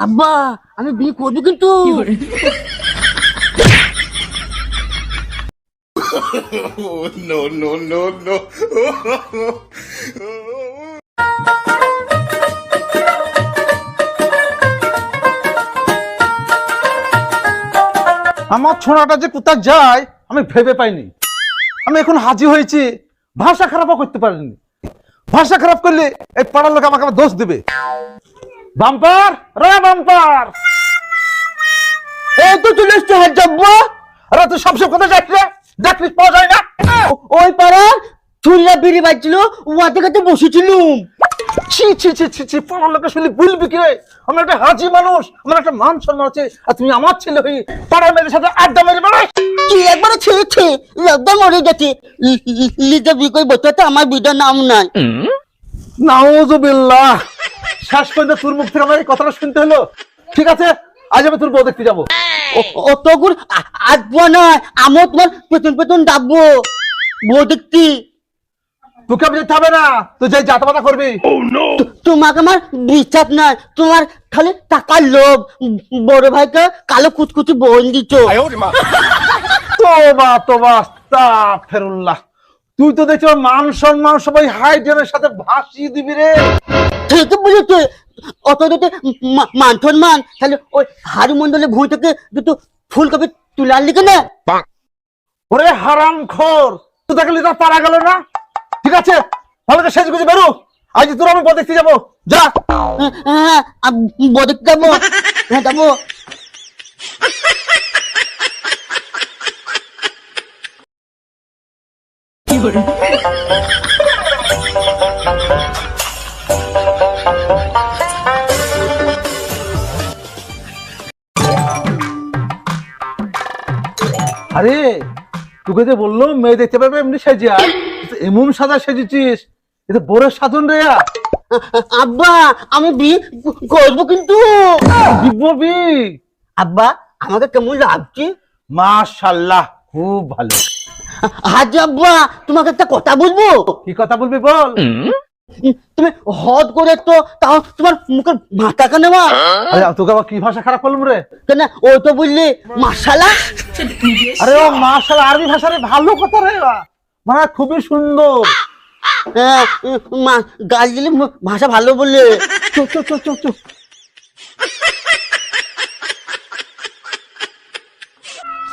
আব্বা আমি বিয়ে করব কিন্তু। no, no, no, no. আমার ছোড়াটা যে কোথায় যায় আমি ভেবে পাইনি। আমি এখন হাজি হয়েছি ভাষা খারাপও করতে পারিনি। ভাষা খারাপ করলে এই পাড়ার লোক আমাকে আবার দোষ দেবে। বাম্পার রে বাম্পার এই তো চলে এসছে হাত যাব আরে তুই সবসময় কোথায় যাচ্ছিস রে ডাকলিস পাওয়া যায় না ওই পাড়া চুল্লা বিড়ি বাজছিল ওয়াতে কাছে বসেছিলুম ছি ছি ছি ছি ছি পাড়ার লোকের শুনলে বলবি কি রে আমি একটা হাজি মানুষ আমার একটা মান সম্মান আছে আর তুমি আমার ছেলে হয়ে পাড়ার মেয়েদের সাথে আড্ডা মেরে বেড়াস কি একবার ছি ছেড়েছে লকডা মরে গেছে লিজা বিকই বলতে তো আমার বিদার নাম নাই নাউজুবিল্লাহ শেষ পর্যন্ত তোর মুখ থেকে আমার এই কথাটা শুনতে হলো? ঠিক আছে? আজ আমি তোর বউ দেখতে যাব। আসব না আমিও তোমার পেতন পেতন ডাকবো। বউ দেখতি। তোকে আমি যেতে হবে না তুই যাই যাতা পাতা করবি তো- তোমাকে আমার বিশ্বাস নাই তোমার খালি টাকার লোভ। বড় ভাইকে কালো কুচকুচি বোন দিচ্ছ তোবা তোবা আস্তাগফিরুল্লাহ। তুই তো দেখছি মান সম্মান সবাই হাইডেনের সাথে ভাসিয়ে দিবি রে। ঠিকই বুঝেছে অত দুটো মান সম্মান। তাহলে ওই হারি মন্ডলে ভুঁই থেকে দুটো ফুলকপি তুলে আনলি কেন? ওরে হারাম খোর তুই দেখলি তার পারা গেল না? ঠিক আছে ভালো করে সেজ গুজে বেরো। আজ তোর আমি যাব। যা। হ্যাঁ বদক যাব। হ্যাঁ যাব। আরে তোকে যে বলল মেয়ে দেখতে পারবে এমনি সেজে এমন সাদা সেজেছিস। এটা বোরের সাধন রে আব্বা আমি বি করব কিন্তু। দিব্যবি আব্বা আমাকে কেমন লাগছে? মাশাল্লাহ খুব ভালো। আজ আব্বা তোমাকে একটা কথা বলব। কি কথা বলবি বল? তুমি হদ করে তো তাও তোমার মুখের মাথা কেন আরে তোকে আবার কি ভাষা খারাপ করলাম রে? কেন? ও তো বললি মাসালা আরে ও মাশাল আরবি ভাষা রে ভালো কথা রে। মানে খুবই সুন্দর। হ্যাঁ, মা গাল দিলে ভাষা ভালো বললে। চো চো চো চো চো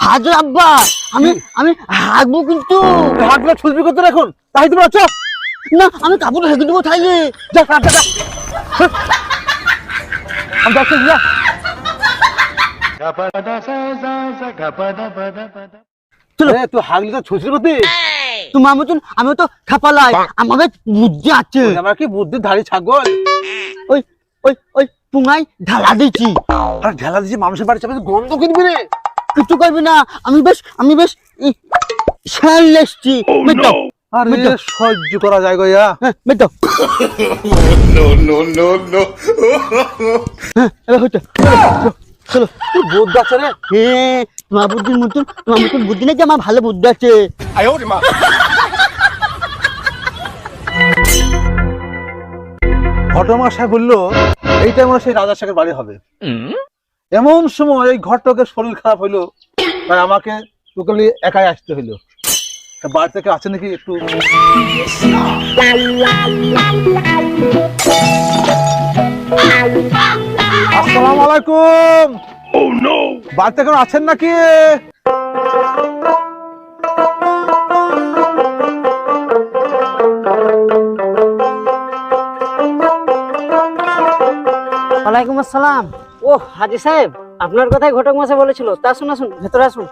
হাজ আব্বা আমি আমি হাগবো কিন্তু। ছুলবি করতে রাখুন তাই তুমি আছো না আমি কাপড় হেগে দেবো তাইলে যা কাট যা, যা। আমি যাচ্ছি যা। চলো। তুই হাগলি তো ছুসরি করতে? তোমার মতন আমি তো খাপালাই আমাদের বুদ্ধি আছে। আমার কি বুদ্ধি? ধারি ছাগল? ওই ওই ওই পুঙাই ঢালা দিচ্ছি আর ঢেলা দিছি মানুষের বাড়ি চাপে গন্ধ কিনবি রে। কিছু করবি না? আমি বেশ আমি বেশ এসছি। আরে সহ্য করা যায় গো ইয়া। হ্যাঁ এবার চলো বুদ্ধ আছে রে? হ্যাঁ তোমার বুদ্ধির মতন তোমার মতন বুদ্ধি নেই যে আমার ভালো বুদ্ধি আছে? ঘটমা সাহেব বলল এইটা মনে সেই রাজা সাহেবের বাড়ি হবে। এমন সময় এই ঘটকের শরীর খারাপ হইল, তাই আমাকে তোকে একাই আসতে হইল। বাড়ি থেকে আছে নাকি একটু? আসসালামু আলাইকুম। বাড়িতে কেন আছেন নাকি? ওয়ালাইকুম আসসালাম। ও হাজি সাহেব আপনার কথাই ঘটক মশাই বলেছিল। তা আসুন আসুন ভেতরে আসুন।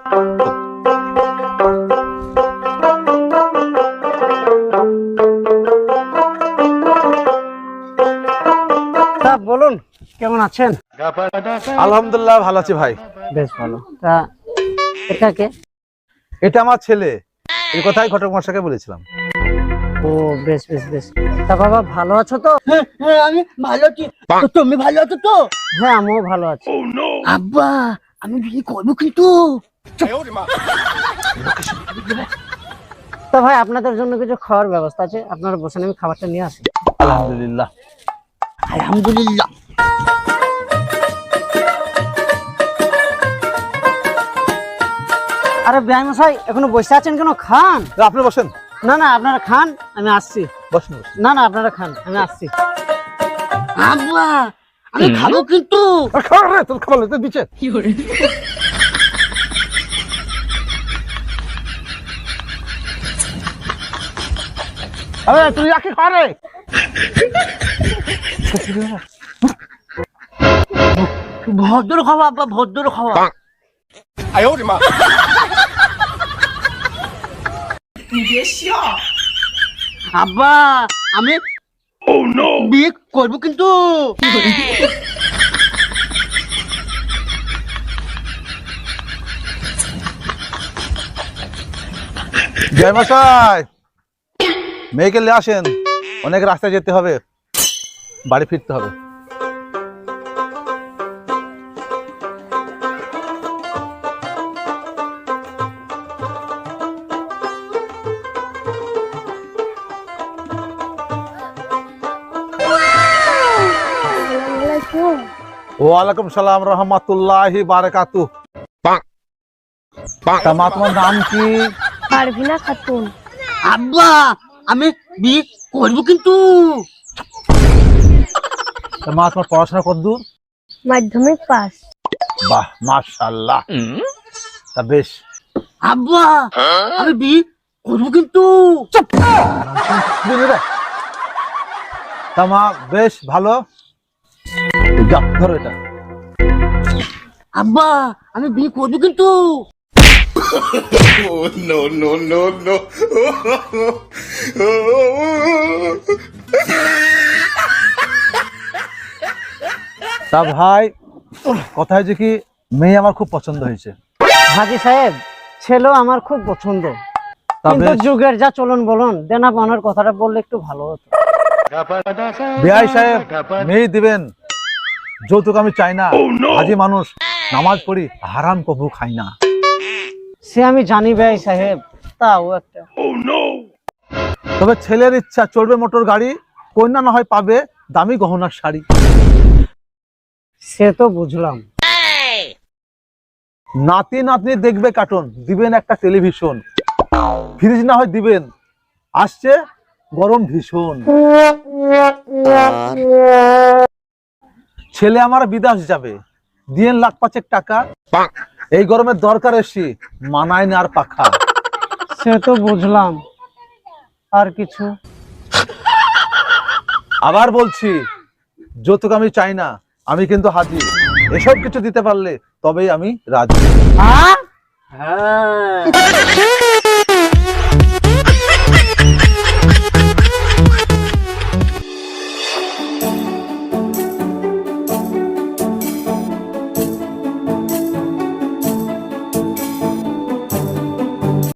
তা বলুন কেমন আছেন? আলহামদুলিল্লাহ ভালো আছি ভাই। বেশ ভালো। তা এটা কে? এটা আমার ছেলে। এই কথাই ঘটক মশাকে বলেছিলাম। ও বেশ বেশ বেশ। তা বাবা ভালো আছো তো? হ্যাঁ, হ্যাঁ আমি ভালো আছি। তুমি ভালো আছো তো? হ্যাঁ আমিও ভালো আছি। আব্বা আমি বিয়ে করব কিন্তু তো? ভাই আপনাদের জন্য কিছু খাওয়ার ব্যবস্থা আছে? আপনারা বসেন আমি খাবারটা নিয়ে আসি। আলহামদুলিল্লাহ। আলহামদুলিল্লাহ। আরে ব্যায়াম মশাই এখনও বসে আছেন কেন? খান। আপনি বসেন। না না আপনারা খান আমি আসছি। বসেন না না আপনারা খান আমি আসছি। আব্বা আমি খাব কিন্তু। আর খাবার রে তোর খাবার লেতে দিচ্ছে। আরে তুই আকে খা রে। ভদ্র খাওয়া আব্বা ভদ্র খাওয়া। আব্বা আমি বিয়ে করব কিন্তু। জয় মশাই মেয়েকে নিয়ে আসেন। অনেক রাস্তায় যেতে হবে বাড়ি ফিরতে হবে। ওয়ালাইকুম সালাম রহমতুল্লাহি বারাকাতু তা মা তোমার নাম কি? পারভিনা খাতুন। আব্বা আমি বিয়ে করব কিন্তু। তা মা তোমার পড়াশোনা কতদূর? মাধ্যমিক পাস। বাহ মাশাল্লাহ তা বেশ। আব্বা আমি বিয়ে করব কিন্তু। বুঝলি রে? তা বেশ ভালো। যা ধরো এটা। আব্বা আমি বিয়ে করব কিন্তু। Oh, no, no, no, no. তা ভাই কথা যে কি মেয়ে আমার খুব পছন্দ হয়েছে। হাজি সাহেব ছেলেও আমার খুব পছন্দ। কিন্তু যুগের যা চলন বলুন দেনা পাওনার কথাটা বললে একটু ভালো হতো। বিআই সাহেব মেয়ে দিবেন। যৌতুক আমি চাই না। হাজি মানুষ নামাজ পড়ি হারাম কবু খাই না। সে আমি জানি ভাই সাহেব তাও একটা। তবে ছেলের ইচ্ছা চড়বে মোটর গাড়ি কন্যা না হয় পাবে দামি গহনার শাড়ি। সে তো বুঝলাম। নাতি নাতনি দেখবে কার্টুন দিবেন একটা টেলিভিশন ফ্রিজ না হয় দিবেন আসছে গরম ভীষণ। ছেলে আমার বিদেশ যাবে। দিয়েন লাখ পাঁচেক টাকা। এই গরমের দরকার এসছি মানায় না আর পাখা। সে তো বুঝলাম। আর কিছু? আবার বলছি যৌতুক আমি চাই না আমি কিন্তু হাজি এসব কিছু দিতে পারলে তবেই আমি রাজি। হ্যাঁ।